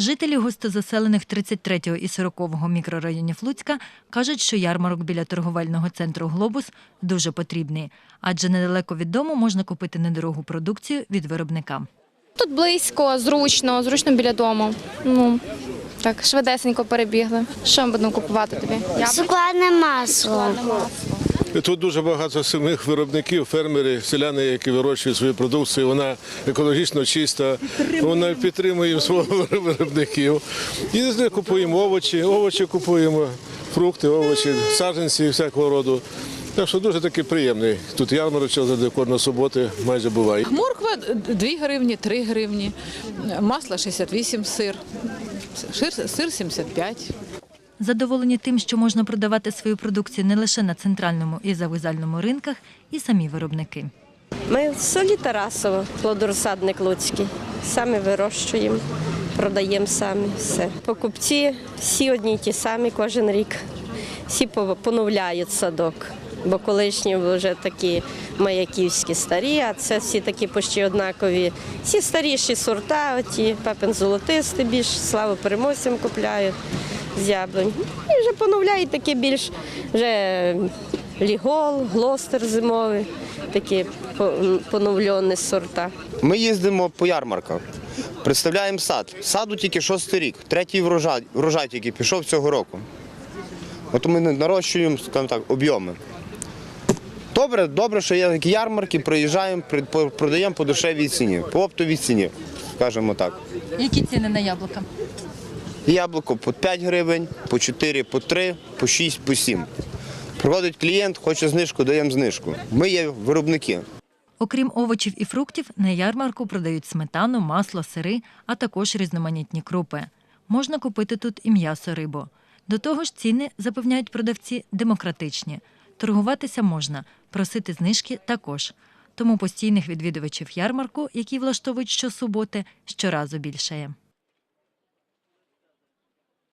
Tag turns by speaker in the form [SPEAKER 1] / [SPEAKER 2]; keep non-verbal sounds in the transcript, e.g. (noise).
[SPEAKER 1] Жителі густозаселених 33-го і 40-го мікрорайонів Луцька кажуть, що ярмарок біля торговельного центру Глобус дуже потрібний, адже недалеко від дому можна купити недорогу продукцію від виробника.
[SPEAKER 2] Тут близько, зручно, зручно біля дому. Ну, так, швидесенько перебігли. Що ми будемо купувати тобі? Яблук?
[SPEAKER 3] Шоколадне масло.
[SPEAKER 4] Тут дуже багато самих виробників, фермери, селяни, які вирощують свою продукцію. Вона екологічно чиста, вона підтримує свого (laughs) виробників. І з них купуємо овочі, овочі купуємо, фрукти, овочі, саджанці всякого роду. Так що дуже такий приємний. Тут ярмарочок завжди кожної суботи майже буває.
[SPEAKER 5] Морква 2 гривні, 3 гривні, масло 68 сир, сир, сир 75.
[SPEAKER 1] Задоволені тим, що можна продавати свою продукцію не лише на центральному і завокзальному ринках, і самі виробники.
[SPEAKER 6] Ми в селі Тарасово, плодорозсадник Луцький. Самі вирощуємо, продаємо самі все. Покупці всі одні й ті самі кожен рік. Всі по- поновляють садок. Бо колишні вже такі маяківські старі, а це всі такі почти однакові. Всі старіші сорта, оті папин золотистий більш славу переможцям купляють з яблунь. І вже поновляють такі більш вже лігол, глостер зимовий, такі поновлені сорта.
[SPEAKER 7] Ми їздимо по ярмарках, представляємо сад. Саду тільки шостий рік, третій врожай, врожай тільки пішов цього року. От ми нарощуємо, скажімо так, об'єми. Добре, добре, що є такі ярмарки, приїжджаємо, продаємо по дешевій ціні, по оптовій ціні, скажімо так.
[SPEAKER 1] Які ціни на яблука?
[SPEAKER 7] Яблуко по 5 гривень, по 4, по 3, по 6, по 7. Приходить клієнт, хоче знижку, даємо знижку. Ми є виробники.
[SPEAKER 1] Окрім овочів і фруктів, на ярмарку продають сметану, масло, сири, а також різноманітні крупи. Можна купити тут і м'ясо рибу. До того ж, ціни, запевняють продавці, демократичні. Торгуватися можна, просити знижки також. Тому постійних відвідувачів ярмарку, які влаштовують щосуботи, щоразу більшає.